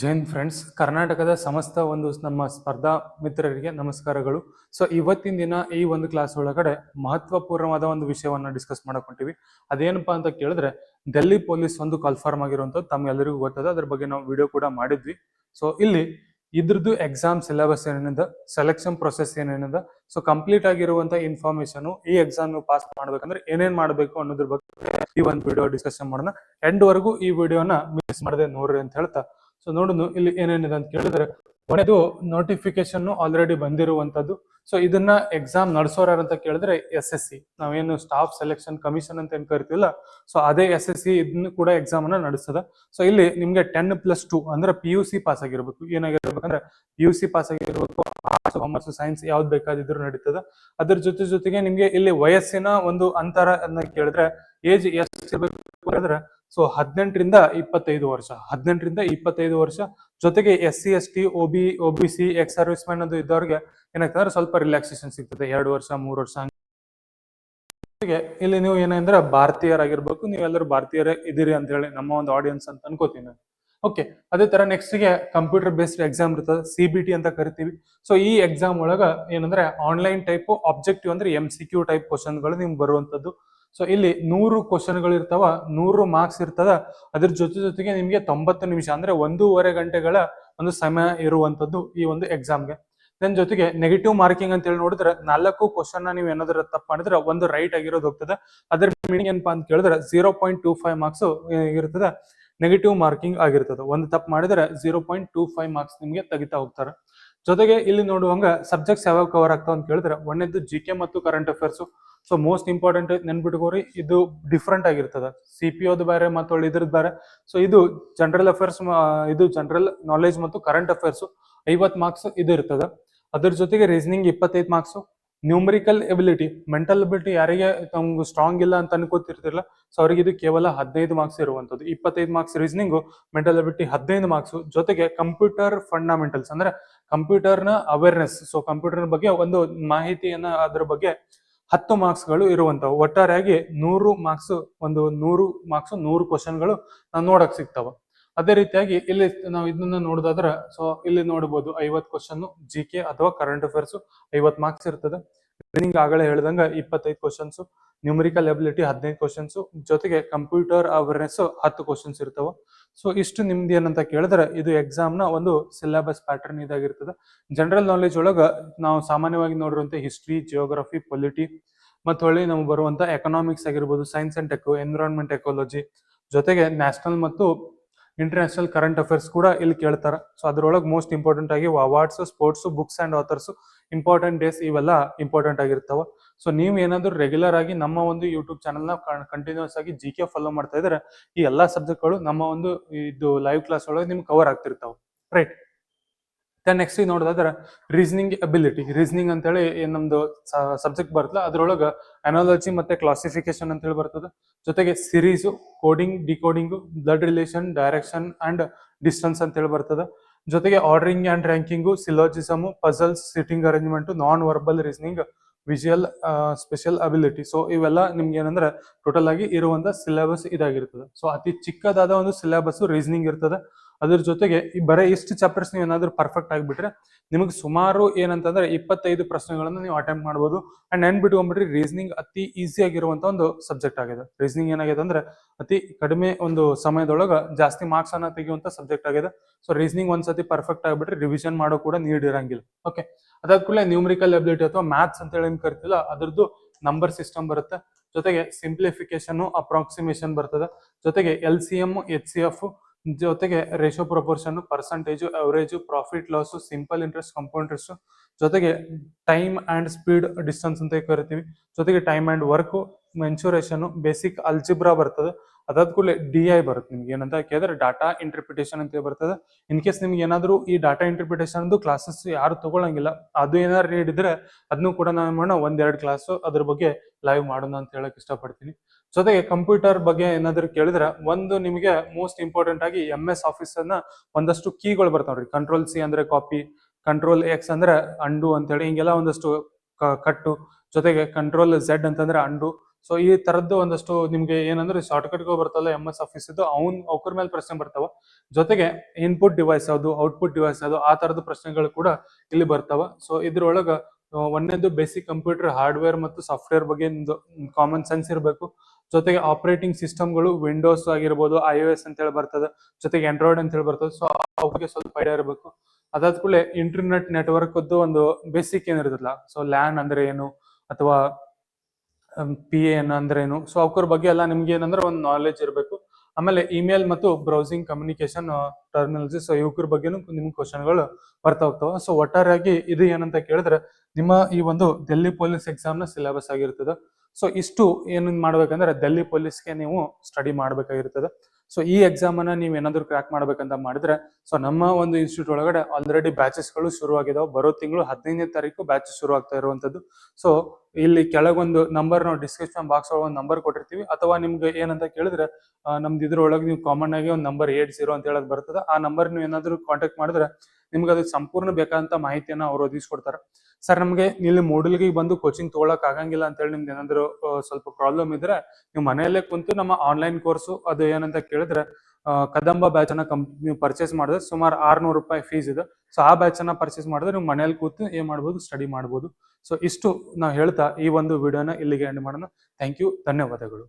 Jain friends, ಕರ್ನಾಟಕದ ಸಮಸ್ತ ಒಂದು ನಮ್ಮ ಸ್ಪರ್ಧಾ ಮಿತ್ರರಿಗೆ ನಮಸ್ಕಾರಗಳು. ಸೊ ಇವತ್ತಿನ ದಿನ ಈ ಒಂದು ಕ್ಲಾಸ್ ಒಳಗಡೆ ಮಹತ್ವಪೂರ್ಣವಾದ ಒಂದು ವಿಷಯವನ್ನು ಡಿಸ್ಕಸ್ ಮಾಡಕೊಂತೀವಿ. ಅದೇನಪ್ಪಾ ಅಂತ ಕೇಳಿದ್ರೆ ಡೆಲ್ಲಿ ಪೊಲೀಸ್ ಒಂದು ಕನ್ಫರ್ಮ್ ಆಗಿರುವಂತದ್ದು ತಮ್ಗೆಲ್ಲರಿಗೂ ಗೊತ್ತದ, ಅದ್ರ ಬಗ್ಗೆ ನಾವು ವಿಡಿಯೋ ಕೂಡ ಮಾಡಿದ್ವಿ. ಸೊ ಇಲ್ಲಿ ಇದ್ರದ್ದು ಎಕ್ಸಾಮ್ ಸಿಲೆಬಸ್ ಏನೇನಿದೆ ಸೆಲೆಕ್ಷನ್ ಪ್ರೊಸೆಸ್ ಏನೇನಿದೆ ಸೊ ಕಂಪ್ಲೀಟ್ ಆಗಿರುವಂತ ಇನ್ಫಾರ್ಮೇಶನ್ ಈ ಎಕ್ಸಾಮ್ ನೀವು ಪಾಸ್ ಮಾಡ್ಬೇಕಂದ್ರೆ ಏನೇನ್ ಮಾಡಬೇಕು ಅನ್ನೋದ್ರ ಬಗ್ಗೆ ಈ ಒಂದು ವಿಡಿಯೋ ಡಿಸ್ಕಷನ್ ಮಾಡೋಣ. ಎಂಡ್ ವರೆಗೂ ಈ ವಿಡಿಯೋನ ಮಿಸ್ ಮಾಡದೆ ನೋಡ್ರಿ ಅಂತ ಹೇಳ್ತಾ ಸೊ ನೋಡುನು, ಇಲ್ಲಿ ಏನೇನಿದೆ ಅಂತ ಕೇಳಿದ್ರೆ, ಕೊನೆದು ನೋಟಿಫಿಕೇಶನ್ ಆಲ್ರೆಡಿ ಬಂದಿರುವಂತದ್ದು ಸೊ ಇದನ್ನ ಎಕ್ಸಾಮ್ ನಡೆಸೋರ ಅಂತ ಕೇಳಿದ್ರೆ ಎಸ್ ಎಸ್ ಸಿ ನಾವೇನು ಸ್ಟಾಫ್ ಸೆಲೆಕ್ಷನ್ ಕಮಿಷನ್ ಅಂತ ಏನ್ ಕರಿತೀವಲ್ಲ ಸೊ ಅದೇ ಎಸ್ ಎಸ್ ಸಿ ಇದನ್ನು ಕೂಡ ಎಕ್ಸಾಮ್ ಅನ್ನ ನಡೆಸ್ತದ. ಸೊ ಇಲ್ಲಿ ನಿಮ್ಗೆ ಟೆನ್ ಪ್ಲಸ್ ಟು ಅಂದ್ರೆ ಪಿ ಯು ಸಿ ಪಾಸ್ ಆಗಿರ್ಬೇಕು. ಏನಾಗಿರ್ಬೇಕಂದ್ರೆ ಪಿ ಯು ಸಿ ಪಾಸ್ ಆಗಿರ್ಬೇಕು ಆರ್ಟ್ಸ್ ಕಾಮರ್ಸ್ ಸೈನ್ಸ್ ಯಾವ್ದು ಬೇಕಾದಿದ್ರು ನಡೀತದ. ಅದ್ರ ಜೊತೆ ಜೊತೆಗೆ ನಿಮ್ಗೆ ಇಲ್ಲಿ ವಯಸ್ಸಿನ ಒಂದು ಅಂತರ ಅನ್ನ ಕೇಳಿದ್ರೆ ಏಜ್ ಎಷ್ಟು ಇರ್ಬೇಕು ಅಂದ್ರೆ ಸೊ ಹದಿನೆಂಟರಿಂದ ಇಪ್ಪತ್ತೈದು ವರ್ಷ. ಹದಿನೆಂಟರಿಂದ ಇಪ್ಪತ್ತೈದು ವರ್ಷ. ಜೊತೆಗೆ S C S T O B O B C ex service man ಅದು ಇದ್ದವ್ರಿಗೆ ಏನಾಗ್ತದೆ? ಸ್ವಲ್ಪ ರಿಲ್ಯಾಕ್ಸೇಷನ್ ಸಿಗ್ತದೆ. ಎರಡು ವರ್ಷ, ಮೂರು ವರ್ಷ. ಜೊತೆಗೆ ಇಲ್ಲಿ ನೀವು ಏನಂದ್ರೆ ಭಾರತೀಯರಾಗಿರ್ಬೇಕು. ನೀವೆಲ್ಲರೂ ಭಾರತೀಯರೇ ಇದ್ದೀರಿ ಅಂತ ಹೇಳಿ ನಮ್ಮ ಒಂದು ಆಡಿಯನ್ಸ್ ಅಂತ ಅನ್ಕೋತೀನಿ ಓಕೆ ಅದೇ ತರ ನೆಕ್ಸ್ಟ್ಗೆ ಕಂಪ್ಯೂಟರ್ ಬೇಸ್ಡ್ ಎಕ್ಸಾಮ್ ಇರ್ತದೆ. ಸಿ ಬಿ ಟಿ ಅಂತ ಕರಿತೀವಿ. ಸೊ ಈ ಎಕ್ಸಾಮ್ ಒಳಗ ಏನಂದ್ರೆ ಆನ್ಲೈನ್ ಟೈಪ್ ಆಬ್ಜೆಕ್ಟಿವ್ ಅಂದ್ರೆ ಎಂ ಸಿ ಕ್ಯೂ ಟೈಪ್ ಕ್ವಶನ್ಗಳು ನಿಮ್ಗೆ ಬರುವಂತದ್ದು. ಸೊ ಇಲ್ಲಿ ನೂರು ಕ್ವಶನ್ಗಳು ಇರ್ತಾವ, ನೂರು ಮಾರ್ಕ್ಸ್ ಇರ್ತದ. ಅದ್ರ ಜೊತೆ ಜೊತೆಗೆ ನಿಮಗೆ ತೊಂಬತ್ತು ನಿಮಿಷ, ಅಂದ್ರೆ ಒಂದೂವರೆ ಗಂಟೆಗಳ ಒಂದು ಸಮಯ ಇರುವಂತದ್ದು ಈ ಒಂದು ಎಕ್ಸಾಮ್ಗೆ ದೆನ್ ಜೊತೆಗೆ ನೆಗೆಟಿವ್ ಮಾರ್ಕಿಂಗ್ ಅಂತ ಹೇಳಿ ನೋಡಿದ್ರೆ ನಾಲ್ಕು ಕ್ವಶನ್ ನೀವು ಏನಾದ್ರು ತಪ್ಪು ಮಾಡಿದ್ರೆ ಒಂದು ರೈಟ್ ಆಗಿರೋದು ಹೋಗ್ತದೆ. ಅದ್ರ ಮೀನಿಂಗ್ ಏನಪ್ಪಾ ಅಂತ ಕೇಳಿದ್ರೆ zero point two five marks ಇರ್ತದೆ ನೆಗೆಟಿವ್ ಮಾರ್ಕಿಂಗ್ ಆಗಿರ್ತದೆ. ಒಂದು ತಪ್ಪು ಮಾಡಿದ್ರೆ zero point two five marks ನಿಮಗೆ ತೆಗಿತಾ ಹೋಗ್ತಾರೆ. ಜೊತೆಗೆ ಇಲ್ಲಿ ನೋಡುವಂಗ ಸಬ್ಜೆಕ್ಟ್ಸ್ ಯಾವಾಗ ಕವರ್ ಆಗ್ತಾವ ಅಂತ ಕೇಳಿದ್ರೆ ಒಂದೇದು ಜಿ ಕೆ ಮತ್ತು current affairs so most important ನೆನ್ಬಿಟ್ಕೋರಿ ಇದು ಡಿಫ್ರೆಂಟ್ ಆಗಿರ್ತದೆ. ಸಿ ಪಿ ಒದ್ ಬೇರೆ ಮತ್ತು ಇದ್ರದ್ ಬೇರೆ ಸೊ ಇದು ಜನರಲ್ ಅಫೇರ್ಸ್ ಇದು ಜನರಲ್ ನಾಲೆಜ್ ಮತ್ತು ಕರೆಂಟ್ ಅಫೇರ್ಸ್ ಐವತ್ ಮಾರ್ಕ್ಸ್ ಇದು ಇರ್ತದೆ. ಅದ್ರ ಜೊತೆಗೆ ರೀಸನಿಂಗ್ ಇಪ್ಪತ್ತೈದು marks numerical ability mental ability ಯಾರಿಗೆ ತಮ್ಗೆ ಸ್ಟ್ರಾಂಗ್ ಇಲ್ಲ ಅಂತ ಅನ್ಕೋತಿರ್ತಿರಲ್ಲ ಸೊ ಅವ್ರಿಗೆ ಇದು ಕೇವಲ ಹದಿನೈದು ಮಾರ್ಕ್ಸ್ ಇರುವಂತದ್ದು. ಇಪ್ಪತ್ತೈದು ಮಾರ್ಕ್ಸ್ ರೀಸನಿಂಗು ಮೆಂಟಲ್ ಎಬಿಲಿಟಿ ಹದಿನೈದು ಮಾರ್ಕ್ಸ್ ಜೊತೆಗೆ ಕಂಪ್ಯೂಟರ್ ಫಂಡಮೆಂಟಲ್ಸ್ ಅಂದ್ರೆ ಕಂಪ್ಯೂಟರ್ನ ಅವೇರ್ನೆಸ್ ಸೊ ಕಂಪ್ಯೂಟರ್ ಬಗ್ಗೆ ಒಂದು ಮಾಹಿತಿಯನ್ನ ಅದ್ರ ಬಗ್ಗೆ ಹತ್ತು ಮಾರ್ಕ್ಸ್ಗಳು ಇರುವಂತವು ಒಟ್ಟಾರೆಯಾಗಿ ನೂರು ಮಾರ್ಕ್ಸ್, ಒಂದು ನೂರು ಮಾರ್ಕ್ಸ್, ನೂರು ಕ್ವಶನ್ಗಳು ನಾವು ನೋಡಕ್ ಸಿಗ್ತಾವ. ಅದೇ ರೀತಿಯಾಗಿ ಇಲ್ಲಿ ನಾವು ಇದನ್ನ ನೋಡೋದಾದ್ರೆ ಸೊ ಇಲ್ಲಿ ನೋಡಬಹುದು ಐವತ್ತು ಕ್ವಶನ್ ಜಿ ಕೆ ಅಥವಾ ಕರೆಂಟ್ ಅಫೇರ್ಸ್ ಐವತ್ತು ಮಾರ್ಕ್ಸ್ ಇರ್ತದೆ. ನಿಂಗೆ ಆಗಲೇ ಹೇಳ್ದಂಗ ಇಪ್ಪತ್ತೈದು ಕ್ವಶನ್ಸ್ ನ್ಯೂಮರಿಕಲ್ ಎಬಿಲಿಟಿ ಹದಿನೈದು ಕ್ವಶನ್ಸ್ ಜೊತೆಗೆ ಕಂಪ್ಯೂಟರ್ ಅವೇರ್ನೆಸ್ ಹತ್ತು ಕ್ವಶನ್ಸ್ ಇರ್ತಾವ. ಸೊ ಇಷ್ಟು ನಿಮ್ದು ಏನಂತ ಕೇಳಿದ್ರೆ, ಇದು ಎಕ್ಸಾಮ್ನ ಒಂದು ಸಿಲೆಬಸ್ ಪ್ಯಾಟರ್ನ್ ಇದಾಗಿರ್ತದೆ. ಜನರಲ್ ನಾಲೆಜ್ ಒಳಗ ನಾವು ಸಾಮಾನ್ಯವಾಗಿ ನೋಡಿರುವಂಥ ಹಿಸ್ಟ್ರಿ ಜಿಯೋಗ್ರಫಿ ಪೊಲಿಟಿ ಮತ್ತು ಹೊಳ್ಳಿ ನಮ್ಗೆ ಬರುವಂತ ಎಕನಾಮಿಕ್ಸ್ ಆಗಿರ್ಬೋದು science and tech environment ecology ಜೊತೆಗೆ ನ್ಯಾಷನಲ್ ಮತ್ತು ಇಂಟರ್ನ್ಯಾಷನಲ್ ಕರೆಂಟ್ ಅಫೇರ್ಸ್ ಕೂಡ ಇಲ್ಲಿ ಕೇಳ್ತಾರ. ಸೊ ಅದರೊಳಗೆ ಮೋಸ್ಟ್ ಇಂಪಾರ್ಟೆಂಟ್ ಆಗಿ awards sports books and authors important days ಇವೆಲ್ಲ ಇಂಪಾರ್ಟೆಂಟ್ ಆಗಿರ್ತಾವ. ಸೊ ನೀವು ಏನಾದ್ರು ರೆಗ್ಯುಲರ್ ಆಗಿ ನಮ್ಮ ಒಂದು ಯೂಟ್ಯೂಬ್ ಚಾನಲ್ನ ಕಂಟಿನ್ಯೂಸ್ ಆಗಿ ಜಿ ಕೆ ಫಾಲೋ ಮಾಡ್ತಾ ಇದ್ರೆ ಈ ಎಲ್ಲಾ ಸಬ್ಜೆಕ್ಟ್ಗಳು ನಮ್ಮ ಒಂದು ಇದು ಲೈವ್ ಕ್ಲಾಸ್ ಒಳಗೆ ನಿಮ್ಗೆ ಕವರ್ ಆಗ್ತಿರ್ತಾವ. ರೈಟ್ ದೆನ್ ನೆಕ್ಸ್ಟ್ ನೋಡೋದಾದ್ರೆ ರೀಸನಿಂಗ್ ಅಬಿಲಿಟಿ ರೀಸನಿಂಗ್ ಅಂತೇಳಿ ಏನ್ ನಮ್ದು ಸಬ್ಜೆಕ್ಟ್ ಬರ್ತಲ್ಲ ಅದ್ರೊಳಗೆ ಅನಾಲಜಿ ಮತ್ತೆ ಕ್ಲಾಸಿಫಿಕೇಶನ್ ಅಂತ ಹೇಳಿ ಬರ್ತದೆ. ಜೊತೆಗೆ series coding decoding blood relation direction and distance ಅಂತ ಹೇಳಿ ಬರ್ತದೆ. ಜೊತೆಗೆ ordering and ranking syllogism puzzles sitting arrangement non verbal reasoning visual special ability so ಇವೆಲ್ಲ ನಿಮ್ಗೆ ಏನಂದ್ರೆ ಟೋಟಲ್ ಆಗಿ ಇರುವಂತ ಸಿಲೆಬಸ್ ಇದಾಗಿರ್ತದೆ. ಸೊ ಅತಿ ಚಿಕ್ಕದಾದ ಒಂದು ಸಿಲೆಬಸ್ ರೀಸನಿಂಗ್ ಇರ್ತದೆ. ಅದ್ರ ಜೊತೆಗೆ ಈ ಬರೀ ಇಷ್ಟು ಚಾಪ್ಟರ್ಸ್ ನೀವು ಏನಾದ್ರು ಪರ್ಫೆಕ್ಟ್ ಆಗಿಬಿಟ್ರೆ ನಿಮಗೆ ಸುಮಾರು ಏನಂತಂದ್ರೆ ಇಪ್ಪತ್ತೈದು ಪ್ರಶ್ನೆಗಳನ್ನು ನೀವು ಅಟೆಂಪ್ಟ್ ಮಾಡ್ಬೋದು. ಅಂಡ್ ನೆನ್ಬಿಟ್ಕೊಂಡ್ಬಿಟ್ರಿ ರೀಸನಿಂಗ್ ಅತಿ ಈಸಿ ಆಗಿರುವಂತ ಒಂದು ಸಬ್ಜೆಕ್ಟ್ ಆಗಿದೆ. ರೀಸನಿಂಗ್ ಏನಾಗಿದೆ ಅಂದ್ರೆ ಅತಿ ಕಡಿಮೆ ಒಂದು ಸಮಯದೊಳಗೆ ಜಾಸ್ತಿ ಮಾರ್ಕ್ಸ್ ಅನ್ನ ತೆಗೆಯುವಂತ ಸಬ್ಜೆಕ್ಟ್ ಆಗಿದೆ. ಸೊ ರೀಸನಿಂಗ್ ಒಂದ್ಸತಿ ಪರ್ಫೆಕ್ಟ್ ಆಗಿಬಿಟ್ರೆ ರಿವಿಷನ್ ಮಾಡೋ ಕೂಡ ನೀಡ್ ಇರಂಗಿಲ್ಲ. ಓಕೆ ಅದಾದ ಕೂಡಲೇ ನ್ಯೂಮರಿಕಲ್ ಎಬಿಲಿಟಿ ಅಥವಾ ಮ್ಯಾಥ್ಸ್ ಅಂತ ಹೇಳಿ ಕರಿತಿಲ್ಲ ಅದರದ್ದು ನಂಬರ್ ಸಿಸ್ಟಮ್ ಬರುತ್ತೆ. ಜೊತೆಗೆ ಸಿಂಪ್ಲಿಫಿಕೇಶನ್ ಅಪ್ರಾಕ್ಸಿಮೇಷನ್ ಬರ್ತದೆ. ಜೊತೆಗೆ L C M H C F ಜೊತೆಗೆ ratio proportion percentage average profit loss simple interest compound interest ಜೊತೆಗೆ ಟೈಮ್ ಅಂಡ್ ಸ್ಪೀಡ್ ಡಿಸ್ಟೆನ್ಸ್ ಅಂತ ಕರಿತೀವಿ. ಜೊತೆಗೆ time and work mensuration basic algebra ಬರ್ತದೆ. ಅದಾದ ಕೂಡಲೇ ಡಿ ಐ ಬರುತ್ತೆ ನಿಮ್ಗೆ. ಏನಂತ ಕೇಳಿದ್ರೆ ಡಾಟಾ ಇಂಟರ್ಪ್ರಿಟೇಷನ್ ಅಂತ ಬರ್ತದೆ. ಇನ್ ಕೇಸ್ ನಿಮ್ಗೆ ಏನಾದ್ರು ಈ ಡಾಟಾ ಇಂಟರ್ಪ್ರಿಟೇಷನ್ ಕ್ಲಾಸಸ್ ಯಾರು ತಗೊಳಂಗಿಲ್ಲ, ಅದು ಏನಾದ್ರು ನೀಡಿದ್ರೆ ಅದನ್ನು ಕೂಡ ನಾನು ಮಾಡೋಣ, ಒಂದೆರಡು ಕ್ಲಾಸ್ ಅದ್ರ ಬಗ್ಗೆ ಲೈವ್ ಮಾಡೋಣ ಅಂತ ಹೇಳಕ್ ಇಷ್ಟಪಡ್ತೀನಿ. ಜೊತೆಗೆ ಕಂಪ್ಯೂಟರ್ ಬಗ್ಗೆ ಏನಾದ್ರು ಕೇಳಿದ್ರೆ ಒಂದು ನಿಮಗೆ ಮೋಸ್ಟ್ ಇಂಪಾರ್ಟೆಂಟ್ ಆಗಿ ಎಂ ಎಸ್ ಆಫೀಸ್ ಅನ್ನ ಒಂದಷ್ಟು ಕೀಗಳು ಬರ್ತಾವ್ರಿ ಕಂಟ್ರೋಲ್ ಸಿ ಅಂದ್ರೆ ಕಾಪಿ ಕಂಟ್ರೋಲ್ ಎಕ್ಸ್ ಅಂದ್ರೆ ಅಂಡು ಅಂತೇಳಿ ಹಿಂಗೆಲ್ಲ ಒಂದಷ್ಟು ಕಟ್ಟು. ಜೊತೆಗೆ ಕಂಟ್ರೋಲ್ ಝೆಡ್ ಅಂತಂದ್ರೆ ಅಂಡು ಸೊ ಈ ತರದ್ದು ಒಂದಷ್ಟು ನಿಮ್ಗೆ ಏನಂದ್ರೆ ಶಾರ್ಟ್ಕಟ್ ಬರ್ತಲ್ಲ ಎಂ ಎಸ್ ಆಫೀಸ್ ಇದು, ಅವ್ನ್ ಅವ್ರ ಮೇಲೆ ಪ್ರಶ್ನೆ ಬರ್ತಾವ. ಜೊತೆಗೆ ಇನ್ಪುಟ್ ಡಿವೈಸ್ ಯಾವುದು ಔಟ್ಪುಟ್ ಡಿವೈಸ್ ಯಾವುದು, ಆ ತರದ ಪ್ರಶ್ನೆಗಳು ಕೂಡ ಇಲ್ಲಿ ಬರ್ತಾವ. ಸೊ ಇದ್ರೊಳಗ ಒಂದೇದು ಬೇಸಿಕ್ ಕಂಪ್ಯೂಟರ್ ಹಾರ್ಡ್ವೇರ್ ಮತ್ತು ಸಾಫ್ಟ್ವೇರ್ ಬಗ್ಗೆ ಒಂದು ಕಾಮನ್ ಸೆನ್ಸ್ ಇರಬೇಕು. ಜೊತೆಗೆ ಆಪರೇಟಿಂಗ್ ಸಿಸ್ಟಮ್ಗಳು ವಿಂಡೋಸ್ ಆಗಿರ್ಬೋದು ಐ ಒ ಎಸ್ ಅಂತ ಹೇಳಿ ಬರ್ತದೆ, ಜೊತೆಗೆ ಆಂಡ್ರಾಯ್ಡ್ ಅಂತ ಹೇಳಿ ಬರ್ತದೆ. ಸೊ ಅವ್ರಿಗೆ ಸ್ವಲ್ಪ ಐಡಿಯಾ ಇರಬೇಕು. ಅದಾದ ಕೂಡಲೇ ಇಂಟರ್ನೆಟ್ ನೆಟ್ವರ್ಕ್ ಒಂದು ಬೇಸಿಕ್ ಏನಿರುತ್ತಲ್ಲ ಸೊ ಲ್ಯಾನ್ ಅಂದ್ರೆ ಏನು, ಅಥವಾ ಪಿ ಎನ್ ಅಂದ್ರೆ ಏನು ಸೊ ಅವ್ರ ಬಗ್ಗೆ ಎಲ್ಲ ನಿಮ್ಗೆ ಏನಂದ್ರೆ ಒಂದು ನಾಲೆಜ್ ಇರಬೇಕು. ಆಮೇಲೆ ಇಮೇಲ್ ಮತ್ತು ಬ್ರೌಸಿಂಗ್ ಕಮ್ಯುನಿಕೇಶನ್ ಟರ್ಮಿನಾಲಜಿ ಸೊ ಇವಕ್ರ ಬಗ್ಗೆನೂ ನಿಮ್ಗೆ ಕ್ವಶನ್ಗಳು ಬರ್ತಾ ಹೋಗ್ತಾವ. ಸೊ ಒಟ್ಟಾರೆಯಾಗಿ ಇದು ಏನಂತ ಕೇಳಿದ್ರೆ, ನಿಮ್ಮ ಈ ಒಂದು ಡೆಲ್ಲಿ ಪೊಲೀಸ್ ಎಕ್ಸಾಮ್ನ ಸಿಲೆಬಸ್ ಆಗಿರ್ತದೆ. ಸೊ ಇಷ್ಟು ಏನ್ ಮಾಡ್ಬೇಕಂದ್ರೆ ಡೆಲ್ಲಿ ಪೊಲೀಸ್ಗೆ ನೀವು ಸ್ಟಡಿ ಮಾಡ್ಬೇಕಾಗಿರ್ತದೆ. ಸೊ ಈ ಎಕ್ಸಾಮ್ ಅನ್ನ ನೀವು ಏನಾದ್ರು ಕ್ರ್ಯಾಕ್ ಮಾಡ್ಬೇಕಂತ ಮಾಡಿದ್ರೆ ಸೊ ನಮ್ಮ ಒಂದು ಇನ್ಸ್ಟಿಟ್ಯೂಟ್ ಒಳಗಡೆ ಆಲ್ರೆಡಿ ಬ್ಯಾಚಸ್ಗಳು ಶುರು ಆಗಿದಾವೆ ಬರೋ ತಿಂಗಳು ಹದಿನೈದನೇ ತಾರೀಕು ಬ್ಯಾಚ್ ಶುರು ಆಗ್ತಾ ಇರುವಂತದ್ದು. ಸೊ ಇಲ್ಲಿ ಕೆಳಗೊಂದು ನಂಬರ್ ನಾವು ಡಿಸ್ಕ್ರಿಪ್ಷನ್ ಬಾಕ್ಸ್ ಒಳಗೆ ಒಂದು ನಂಬರ್ ಕೊಟ್ಟಿರ್ತೀವಿ. ಅಥವಾ ನಿಮ್ಗೆ ಏನಂತ ಕೇಳಿದ್ರೆ ನಮ್ದು ಇದ್ರೊಳಗೆ ನೀವು ಕಾಮನ್ ಆಗಿ ಒಂದು ನಂಬರ್ ಏಟ್ ಜೀರೋ ಅಂತ ಹೇಳೋದು ಬರ್ತದೆ. ಆ ನಂಬರ್ ನೀವು ಏನಾದ್ರು ಕಾಂಟ್ಯಾಕ್ಟ್ ಮಾಡಿದ್ರೆ ನಿಮ್ಗೆ ಅದಕ್ಕೆ ಸಂಪೂರ್ಣ ಬೇಕಾದಂತ ಮಾಹಿತಿಯನ್ನ ಅವ್ರು ಒದಗಿಸ್ಕೊಡ್ತಾರೆ. ಸರ್ ನಮಗೆ ಇಲ್ಲಿ ಮೂಡಲ್ಗೆ ಬಂದು ಕೋಚಿಂಗ್ ತಗೊಳಕ್ ಆಗಂಗಿಲ್ಲ ಅಂತ ಹೇಳಿ ನಿಮ್ದು ಏನಾದ್ರು ಸ್ವಲ್ಪ ಪ್ರಾಬ್ಲಮ್ ಇದ್ರೆ ನೀವು ಮನೆಯಲ್ಲೇ ಕುಂತು ನಮ್ಮ ಆನ್ಲೈನ್ ಕೋರ್ಸು ಅದು ಏನಂತ ಕೇಳಿದ್ರೆ ಕದಂಬ ಬ್ಯಾಚ್ ಅನ್ನ ನೀವು ಪರ್ಚೇಸ್ ಮಾಡಿದ್ರೆ ಸುಮಾರು ಆರ್ನೂರು ರೂಪಾಯಿ ಫೀಸ್ ಇದೆ. ಸೊ ಆ ಬ್ಯಾಚ್ ಅನ್ನ ಪರ್ಚೇಸ್ ಮಾಡಿದ್ರೆ ನೀವು ಮನೇಲಿ ಕೂತು ಏನ್ ಮಾಡ್ಬೋದು ಸ್ಟಡಿ ಮಾಡ್ಬೋದು. ಸೊ ಇಷ್ಟು ನಾವು ಹೇಳ್ತಾ ಈ ಒಂದು ವಿಡಿಯೋನ ಇಲ್ಲಿಗೆ ಎಂಡ್ ಮಾಡೋಣ. ಥ್ಯಾಂಕ್ ಯು ಧನ್ಯವಾದಗಳು.